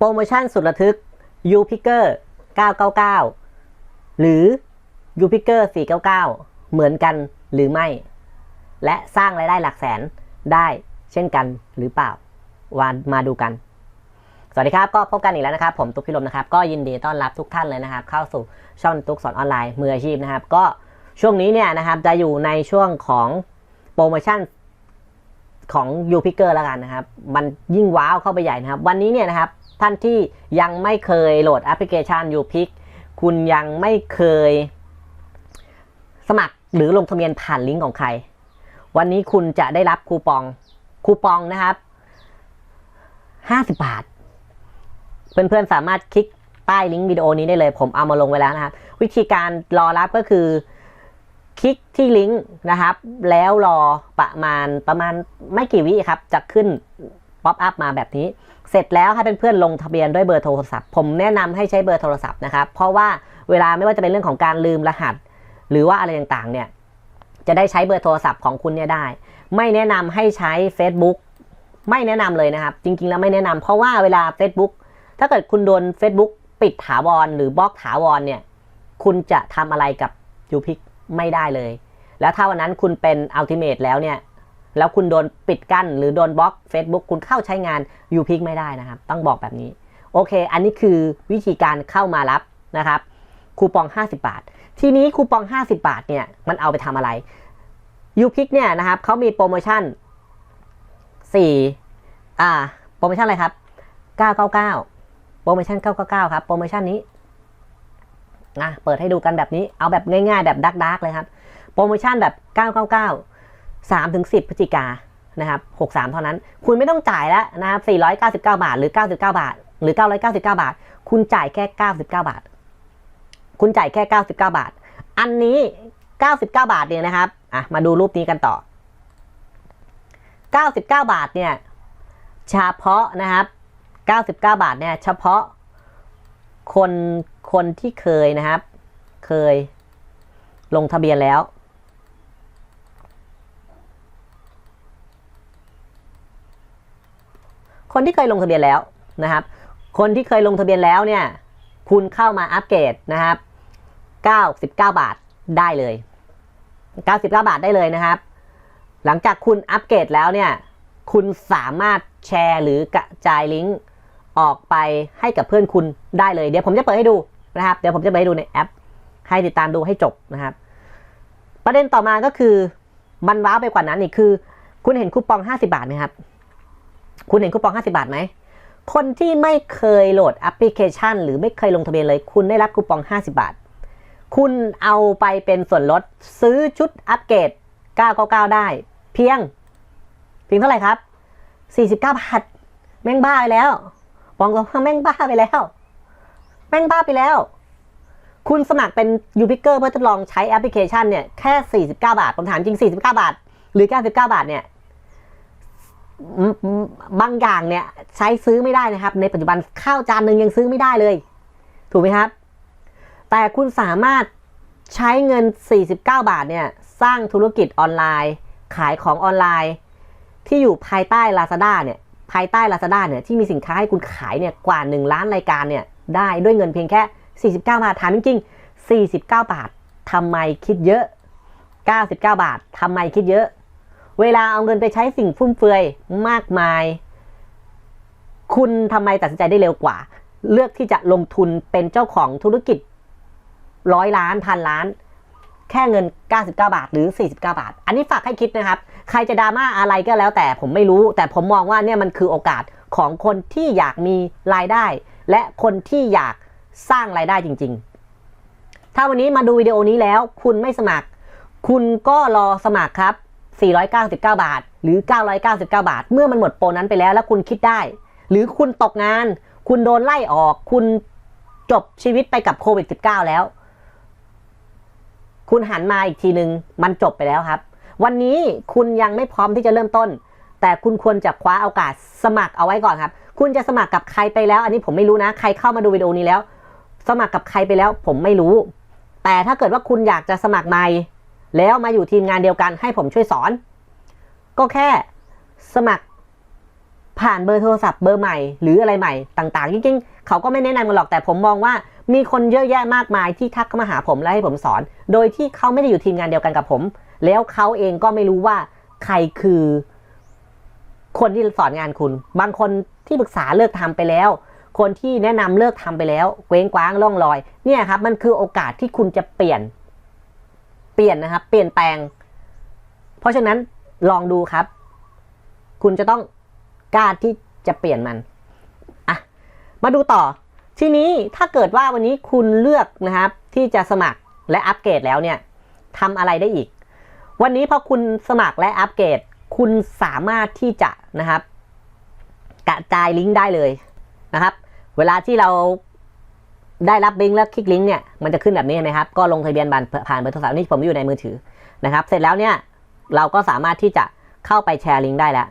โปรโมชั่นสุดระทึก u p i c k e r 999 หรือ u p i c k e r 499 เหมือนกันหรือไม่ และสร้างรายได้หลักแสนได้เช่นกันหรือเปล่าวันมาดูกัน สวัสดีครับก็พบกันอีกแล้วนะครับ ผมตุ๊กพิรมนะครับ ก็ยินดีต้อนรับทุกท่านเลยนะครับ เข้าสู่ช่องตุ๊กสอนออนไลน์มืออาชีพนะครับ ก็ช่วงนี้เนี่ยนะครับจะอยู่ในช่วงของโปรโมชั่นของ u p i c k e r แล้วกันนะครับ มันยิ่งว้าวเข้าไปใหญ่นะครับ วันนี้เนี่ยนะครับ ท่านที่ยังไม่เคยโหลดแอปพลิเคชัน u p i c คุณยังไม่เคย สมัครหรือลงทะเบียนผ่านลิงก์ของใคร วันนี้คุณจะได้รับคูปองคูปองนะครับ 50 บาท เพื่อนๆสามารถคลิกใต้ลิงก์วิดีโอนี้ได้เลย ผมเอามาลงไว้แล้วนะครับ วิธีการรอรับก็คือคลิกที่ลิงก์นะครับ แล้วรอประมาณประมาณไม่กี่วิครับ จะขึ้นป๊อปอัพมาแบบนี้ เสร็จแล้วให้เพื่อนๆลงทะเบียนด้วยเบอร์โทรศัพท์ ผมแนะนำให้ใช้เบอร์โทรศัพท์นะครับ เพราะว่าเวลาไม่ว่าจะเป็นเรื่องของการลืมรหัส หรือว่าอะไรต่างๆเนี่ยจะได้ใช้เบอร์โทรศัพท์ของคุณเนี่ยได้ ไม่แนะนำให้ใช้ Facebook ไม่แนะนำเลยนะครับ จริงๆแล้วไม่แนะนำเพราะว่าเวลา Facebook ถ้าเกิดคุณโดน Facebook ปิดถาวรหรือบล็อกถาวรเนี่ยคุณจะทำอะไรกับยูพิกไม่ได้เลย แล้วถ้าวันนั้นคุณเป็นอัลติเม e แล้วเนี่ย แล้วคุณโดนปิดกั้น หรือโดนบล็อก Facebook คุณเข้าใช้งาน u p i c ไม่ได้นะครับ ต้องบอกแบบนี้ โอเค อันนี้คือวิธีการเข้ามารับนะครับ คูปอง 50 บาท ทีนี้คูปอง 50 บาทเนี่ยมันเอาไปทำอะไร u p i c เนี่ยนะครับเขามีโปรโมชั่น4อ่าโปรโมชั่นอะไรครับ 999 โปรโมชั่น 999 ครับ โปรโมชั่นนี้อะเปิดให้ดูกันแบบนี้ เอาแบบง่ายๆ แบบดักๆเลยครับ โปรโมชั่นแบบ 999 3ถึง10พฤศจิกานนะครับ63 เท่านั้น คุณไม่ต้องจ่ายแล้วนะครับ499 บาท หรือ 99 บาท หรือ 999 บาท คุณจ่ายแค่ 99 บาท คุณจ่ายแค่ 99 บาท อันนี้ 99 บาทเนี่ยนะครับอะมาดูรูปนี้กันต่อ 99 บาทเนี่ยเฉพาะนะครับ 99 บาทเนี่ยเฉพาะคนคนที่เคยนะครับ เคยลงทะเบียนแล้ว คนที่เคยลงทะเบียนแล้วนะครับ คนที่เคยลงทะเบียนแล้วเนี่ย คุณเข้ามาอัปเกรดนะครับ 99 บาทได้เลย 99 บาทได้เลยนะครับ หลังจากคุณอัปเกรดแล้วเนี่ย คุณสามารถแชร์หรือกระจายลิงก์ออกไปให้กับเพื่อนคุณได้เลย เดี๋ยวผมจะเปิดให้ดูนะครับ เดี๋ยวผมจะเปิดให้ดูในแอป ให้ติดตามดูให้จบนะครับ ประเด็นต่อมาก็คือมันว้าวไปกว่านั้นอีกคือ คุณเห็นคูปอง 50 บาทไหมครับ คุณเห็นคูปอง 50 บาทไหม คนที่ไม่เคยโหลดแอปพลิเคชัน หรือไม่เคยลงทะเบียนเลย คุณได้รับคูปอง 50 บาท คุณเอาไปเป็นส่วนลดซื้อชุดอัปเกรด 999 ได้ เพียง เพียงเท่าไหร่ครับ 49 บาท แม่งบ้าไปแล้วบอกตรงว่าแม่งบ้าไปแล้ว แม่งบ้าไปแล้ว คุณสมัครเป็นยูพิเกอร์เพื่อทดลองใช้แอปพลิเคชันเนี่ยแค่ 49 บาทผมถามจริง 49 บาท หรือ 99 บาทเนี่ย บางอย่างเนี่ยใช้ซื้อไม่ได้นะครับ ในปัจจุบันข้าวจานหนึ่งยังซื้อไม่ได้เลย ถูกไหมครับ แต่คุณสามารถใช้เงิน 49 บาทเนี่ยสร้างธุรกิจออนไลน์ ขายของออนไลน์ ที่อยู่ภายใต้ Lazada เนี่ยภายใต้ Lazada เนี่ยที่มีสินค้าให้คุณขายเนี่ยกว่า 1 ล้านรายการเนี่ยได้ด้วยเงินเพียงแค่ 49 บาทถามจริงๆ49 บาททำไมคิดเยอะ 99 บาททำไมคิดเยอะ เวลาเอาเงินไปใช้สิ่งฟุ่มเฟือยมากมาย คุณทำไมตัดสินใจได้เร็วกว่า เลือกที่จะลงทุนเป็นเจ้าของธุรกิจร้อยล้านพันล้าน แค่เงิน 99 บาทหรือ 49 บาท อันนี้ฝากให้คิดนะครับ ใครจะดราม่าอะไรก็แล้วแต่ผมไม่รู้ แต่ผมมองว่าเนี่ยมันคือโอกาสของคนที่อยากมีรายได้ และคนที่อยากสร้างรายได้จริง ๆ ถ้าวันนี้มาดูวิดีโอนี้แล้ว คุณไม่สมัคร คุณก็รอสมัครครับ 499 บาท หรือ 999 บาท เมื่อมันหมดโปรนั้นไปแล้วแล้วคุณคิดได้ หรือคุณตกงาน คุณโดนไล่ออก คุณจบชีวิตไปกับโควิด -19 แล้ว คุณหันมาอีกทีหนึ่งมันจบไปแล้วครับ วันนี้คุณยังไม่พร้อมที่จะเริ่มต้น แต่คุณควรจะคว้าโอกาสสมัครเอาไว้ก่อนครับ คุณจะสมัครกับใครไปแล้ว อันนี้ผมไม่รู้นะ ใครเข้ามาดูวิดีโอนี้แล้ว สมัครกับใครไปแล้ว ผมไม่รู้ แต่ถ้าเกิดว่าคุณอยากจะสมัครใหม่ แล้วมาอยู่ทีมงานเดียวกันให้ผมช่วยสอน ก็แค่สมัครผ่านเบอร์โทรศัพท์เบอร์ใหม่ หรืออะไรใหม่ต่างๆจริงๆ เขาก็ไม่แนะนำกันหรอกแต่ผมมองว่ามีคนเยอะแยะมากมายที่ทักเข้ามาหาผมและให้ผมสอน โดยที่เขาไม่ได้อยู่ทีมงานเดียวกันกับผม แล้วเขาเองก็ไม่รู้ว่าใครคือ คนที่สอนงานคุณ บางคนที่ปรึกษาเลิกทำไปแล้ว คนที่แนะนำเลิกทำไปแล้วเกว้งกว้างล่องลอย เนี่ยครับมันคือโอกาสที่คุณจะเปลี่ยน เปลี่ยนนะครับ เปลี่ยนแปลง เพราะฉะนั้นลองดูครับ คุณจะต้องกล้าที่จะเปลี่ยนมันอะมาดูต่อ ทีนี้ถ้าเกิดว่าวันนี้คุณเลือกนะครับ ที่จะสมัครและอัปเกรดแล้วเนี่ยทำอะไรได้อีก วันนี้พอคุณสมัครและอัปเกรด คุณสามารถที่จะนะครับ กระจายลิงก์ได้เลยนะครับ เวลาที่เรา ได้รับลิงก์แล้วคลิกลิงก์เนี่ยมันจะขึ้นแบบนี้เห็นไหมครับก็ลงทะเบียนบันผ่านเบอร์โทรศัพท์นี่ผมอยู่ในมือถือนะครับ เสร็จแล้วเนี่ยเราก็สามารถที่จะเข้าไปแชร์ลิงก์ได้แล้ว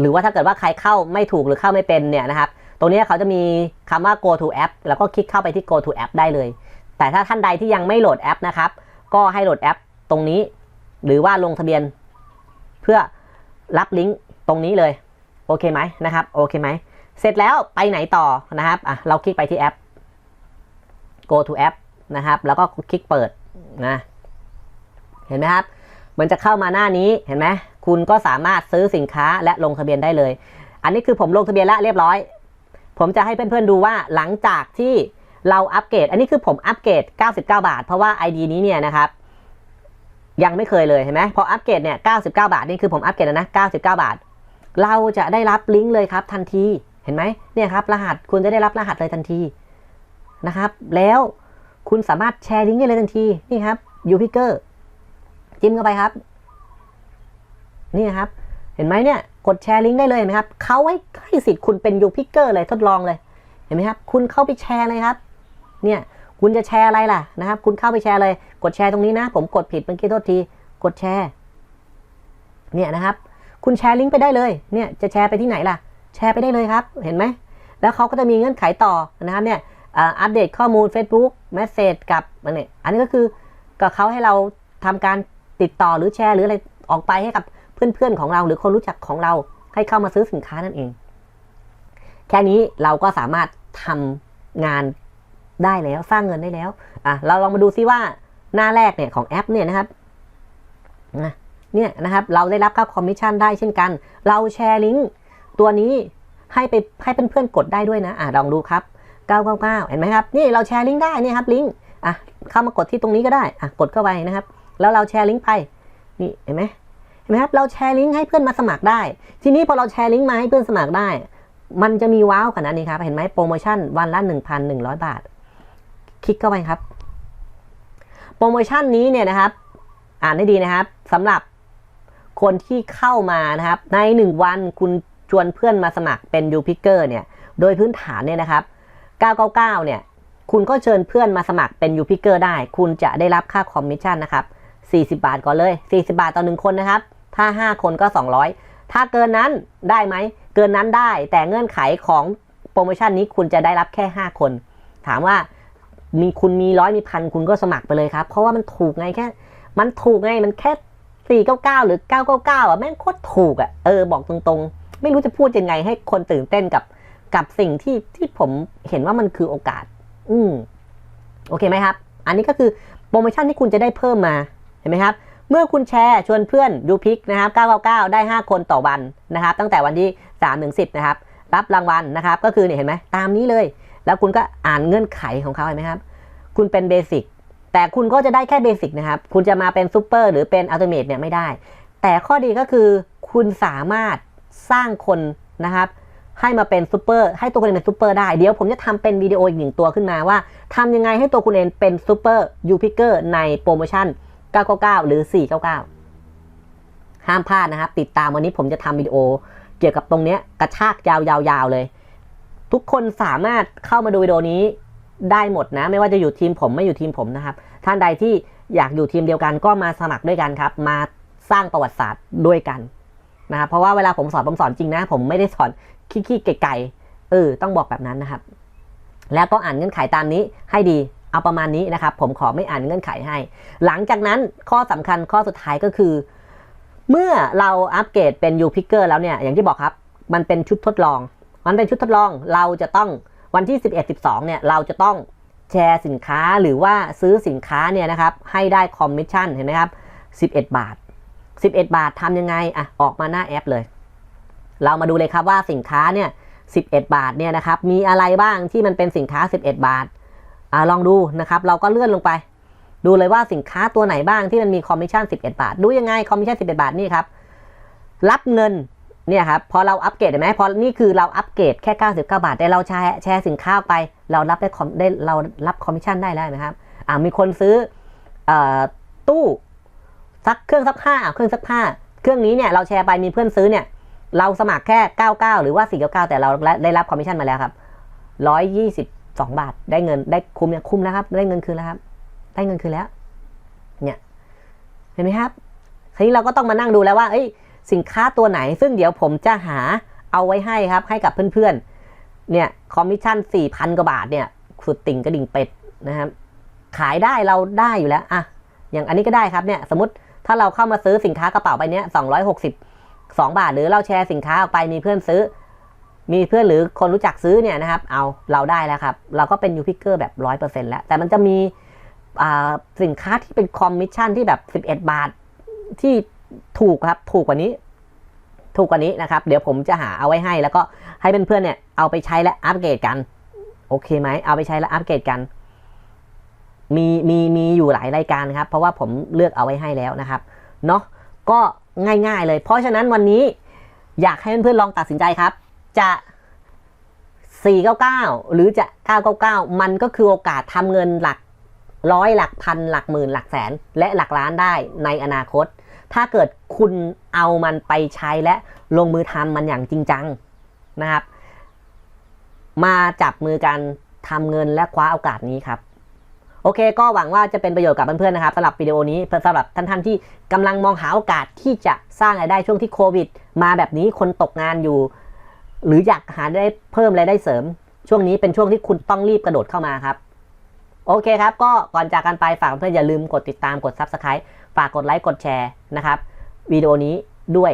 หรือว่าถ้าเกิดว่าใครเข้าไม่ถูกหรือเข้าไม่เป็นเนี่ยนะครับตรงนี้เขาจะมีคำว่า go to app แล้วก็คลิกเข้าไปที่ go to app ได้เลย แต่ถ้าท่านใดที่ยังไม่โหลดแอปนะครับ ก็ให้โหลดแอปตรงนี้ หรือว่าลงทะเบียนเพื่อรับลิงก์ตรงนี้เลย โอเคไหมนะครับ โอเคไหม เสร็จแล้วไปไหนต่อนะครับ อะ เราคลิกไปที่แอป go to app นะครับ แล้วก็คลิกเปิดนะเห็นไหมครับ มันจะเข้ามาหน้านี้เห็นไหมคุณก็สามารถซื้อสินค้าและลงทะเบียนได้เลย อันนี้คือผมลงทะเบียนแล้วเรียบร้อย ผมจะให้เพื่อนๆดูว่าหลังจากที่เราอัปเกรด อันนี้คือผมอัปเกรด 99 บาท เพราะว่า ID นี้เนี่ยนะครับ ยังไม่เคยเลยเห็นไหมพออัปเกรดเนี่ย 99 บาท นี่คือผมอัปเกรดแล้วนะ 99 บาท เราจะได้รับลิงก์เลยครับทันที เห็นไหมเนี่ยครับรหัสคุณจะได้รับรหัสเลยทันที นะครับ แล้วคุณสามารถแชร์ลิงก์ได้เลยทันที นี่ครับยูพิเกอร์จิ้มเข้าไปครับ นี่ครับ เห็นไหมเนี่ย กดแชร์ลิงก์ได้เลยเห็นไหมครับเขาให้ให้สิทธิ์คุณเป็นยูพิเกอร์เลยทดลองเลย เห็นไหมครับ คุณเข้าไปแชร์เลยครับ เนี่ยคุณจะแชร์อะไรล่ะนะครับ คุณเข้าไปแชร์เลย กดแชร์ตรงนี้นะ ผมกดผิดเมื่อกี้โทษที กดแชร์ เนี่ยนะครับ คุณแชร์ลิงก์ไปได้เลย เนี่ยจะแชร์ไปที่ไหนล่ะ แชร์ไปได้เลยครับ เห็นไหม แล้วเขาก็จะมีเงื่อนไขต่อนะครับ เนี่ย อัปเดตข้อมูล Facebook Message กับอันนี้อันนี้ก็คือกับเขาให้เราทำการติดต่อหรือแชร์หรืออะไรออกไปให้กับเพื่อนๆของเรา หรือคนรู้จักของเราให้เข้ามาซื้อสินค้านั่นเอง แค่นี้เราก็สามารถทำงานได้แล้วสร้างเงินได้แล้วอะเราลองมาดูซิว่าหน้าแรกเนี่ยของแอปเนี่ยนะครับนะเนี่ยนะครับเราได้รับค่าคอมมิชชั่นได้เช่นกัน เราแชร์ลิงก์ตัวนี้ให้ไปให้เพื่อนๆกดได้ด้วยนะอะลองดูครับ 999 เห็นไหมครับ นี่เราแชร์ลิงก์ได้เนี่ยครับลิงก์อะเข้ามากดที่ตรงนี้ก็ได้อะกดเข้าไปนะครับ แล้วเราแชร์ลิงก์ไปนี่เห็นไหมเห็นไหมครับเราแชร์ลิงก์ให้เพื่อนมาสมัครได้ ทีนี้พอเราแชร์ลิงก์มาให้เพื่อนสมัครได้ มันจะมีว้าวขนาดนี้ครับเห็นไหมโปรโมชั่นวันละ 1,100 บาท คลิกเข้าไปครับ โปรโมชั่นนี้เนี่ยนะครับ อ่านได้ดีนะครับสำหรับคนที่เข้ามานะครับใน 1 วันคุณชวนเพื่อนมาสมัครเป็นยูพิกเกอร์เนี่ย โดยพื้นฐานเนี่ยนะครับ 999 เนี่ย คุณก็เชิญเพื่อนมาสมัครเป็นยูพิเกอร์ได้ คุณจะได้รับค่าคอมมิชชั่นนะครับ40 บาทก่อนเลย 40 บาทต่อหนึ่งคนนะครับ ถ้า 5 คนก็ 200 ถ้าเกินนั้นได้ไหม เกินนั้นได้ แต่เงื่อนไขของโปรโมชั่นนี้คุณจะได้รับแค่ 5 คน ถามว่ามีคุณมีร้อยมีพันคุณก็สมัครไปเลยครับ เพราะว่ามันถูกไงแค่ มันถูกไง มันแค่ 499 หรือ 999 อะ แม่งโคตรถูกอะ เออ บอกตรงๆ ไม่รู้จะพูดยังไงให้คนตื่นเต้นกับ กับสิ่งที่ที่ผมเห็นว่ามันคือโอกาส อืมโอเคไหมครับ อันนี้ก็คือโปรโมชั่นที่คุณจะได้เพิ่มมา เห็นไหมครับ เมื่อคุณแชร์ชวนเพื่อนดูพิกนะครับ 999 ได้ 5 คนต่อวันนะครับ ตั้งแต่วันที่3ถึง10 นะครับ รับรางวัลนะครับ ก็คือเนี่ยเห็นไหมตามนี้เลย แล้วคุณก็อ่านเงื่อนไขของเขาเห็นไหมครับ คุณเป็นเบสิกแต่คุณก็จะได้แค่เบสิกนะครับ คุณจะมาเป็นซูเปอร์หรือเป็นอัลติเมทเนี่ยไม่ได้ แต่ข้อดีก็คือคุณสามารถสร้างคนนะครับ ให้มาเป็นซูเปอร์ให้ตัวคุณเองเป็นซูเปอร์ได้ เดี๋ยวผมจะทำเป็นวิดีโออีกหนึ่งตัวขึ้นมาว่าทำยังไงให้ตัวคุณเองเป็นซูเปอร์ยูพิกเกอร์ในโปรโมชั่น 999 หรือ 499 ห้ามพลาดนะครับ ติดตามวันนี้ผมจะทำวิดีโอเกี่ยวกับตรงนี้กระชากยาวๆเลย ทุกคนสามารถเข้ามาดูวิดีโอนี้ได้หมดนะ ไม่ว่าจะอยู่ทีมผมไม่อยู่ทีมผมนะครับ ท่านใดที่อยากอยู่ทีมเดียวกันก็มาสมัครด้วยกันครับ มาสร้างประวัติศาสตร์ด้วยกันนะครับเพราะว่าเวลาผมสอนผมสอนจริงนะ ผมไม่ได้สอน ขี้ๆไก่ๆเออ ต้องบอกแบบนั้นนะครับ แล้วก็อ่านเงื่อนไขตามนี้ให้ดีเอาประมาณนี้นะครับ ผมขอไม่อ่านเงื่อนไขให้ หลังจากนั้นข้อสำคัญข้อสุดท้ายก็คือ เมื่อเราอัปเกรดเป็น U Picker แล้วเนี่ย อย่างที่บอกครับ มันเป็นชุดทดลอง มันเป็นชุดทดลอง เราจะต้องวันที่ 11 12 เนี่ย เราจะต้องแชร์สินค้าหรือว่าซื้อสินค้าเนี่ยนะครับ ให้ได้คอมมิชชั่นเห็นไหมครับ 11 บาท 11 บาททำยังไง อะ ออกมาหน้าแอปเลย เรามาดูเลยครับว่าสินค้าเนี่ย11 บาทเนี่ยนะครับมีอะไรบ้างที่มันเป็นสินค้า 11 บาทอ่าลองดูนะครับเราก็เลื่อนลงไป ดูเลยว่าสินค้าตัวไหนบ้างที่มันมีคอมมิชชั่น 11 บาท ดูยังไงคอมมิชชั่น 11 บาทนี่ครับรับเงินเนี่ยครับพอเราอัปเกรดเห็นไหมพอนี่คือเราอัปเกรดแค่ 99 บาท แต่เราแชร์แชร์สินค้าไป เรารับได้คอมได้เรารับคอมมิชชั่นได้แล้วนะครับอ่ามีคนซื้อออตู้ซักเครื่องซักผ้าเครื่องซักผ้า เครื่องนี้เนี่ยเราแชร์ไปมีเพื่อนซื้อเนี่ย เราสมัครแค่ 99 หรือว่า 499 แต่เราได้รับคอมมิชชั่นมาแล้วครับ 122 บาท ได้เงินได้คุ้มเนี่ยคุ้มแล้วครับ ได้เงินคืนแล้วครับ ได้เงินคืนแล้ว เนี่ย เห็นไหมครับ ทีนี้เราก็ต้องมานั่งดูแล้วว่า เอ้ย สินค้าตัวไหน ซึ่งเดี๋ยวผมจะหาเอาไว้ให้ครับ ให้กับเพื่อนๆ เนี่ย คอมมิชชั่น 4,000 กว่าบาท เนี่ย สุดติ่งกระดิ่งเป็ดนะครับ ขายได้เราได้อยู่แล้ว อะ อย่างอันนี้ก็ได้ครับ เนี่ย สมมติถ้าเราเข้ามาซื้อสินค้ากระเป๋าใบเนี้ย260 2 บาท หรือเราแชร์สินค้าออกไปมีเพื่อนซื้อ มีเพื่อนหรือคนรู้จักซื้อเนี่ยนะครับ เอาเราได้แล้วครับ เราก็เป็นยูพิกเกอร์แบบร้อยเปอร์เซ็นต์แล้ว แต่มันจะมีสินค้าที่เป็นคอมมิชชั่นที่แบบ 11 บาทที่ถูกครับ ถูกกว่านี้ ถูกกว่านี้นะครับ เดี๋ยวผมจะหาเอาไว้ให้ แล้วก็ให้เพื่อนๆเนี่ยเอาไปใช้และอัปเกรดกัน โอเคไหม เอาไปใช้และอัปเกรดกัน มีมีมีอยู่หลายรายการครับ เพราะว่าผมเลือกเอาไว้ให้แล้วนะครับ เนาะก็ง่ายๆเลย เพราะฉะนั้นวันนี้อยากให้เพื่อนๆลองตัดสินใจครับ จะ 499 หรือจะ 999 มันก็คือโอกาสทำเงินหลักร้อยหลักพันหลักหมื่นหลักแสน และหลักล้านได้ในอนาคต ถ้าเกิดคุณเอามันไปใช้และลงมือทำมันอย่างจริงจังนะครับ มาจับมือกันทำเงินและคว้าโอกาสนี้ครับ โอเค ก็หวังว่าจะเป็นประโยชน์กับเพื่อนๆนะครับสำหรับวิดีโอนี้สำหรับท่านๆที่กำลังมองหาโอกาสที่จะสร้างรายได้ช่วงที่โควิด มาแบบนี้คนตกงานอยู่ หรืออยากหาได้เพิ่มรายได้เสริม ช่วงนี้เป็นช่วงที่คุณต้องรีบกระโดดเข้ามาครับ โอเคครับ ก็ก่อนจากกันไปฝากเพื่อนอย่าลืมกดติดตามกด Subscribe ฝากกดไลค์กดแชร์นะครับวิดีโอนี้ด้วย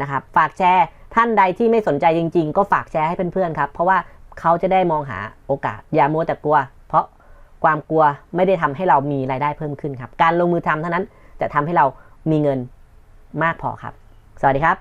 นะครับฝากแชร์ท่านใดที่ไม่สนใจจริง ๆ ก็ฝากแชร์ให้เพื่อนๆครับ เพราะว่าเขาจะได้มองหาโอกาสอย่ามัวแต่กลัว ความกลัวไม่ได้ทำให้เรามีรายได้เพิ่มขึ้นครับ การลงมือทำเท่านั้นจะทำให้เรามีเงินมากพอครับ สวัสดีครับ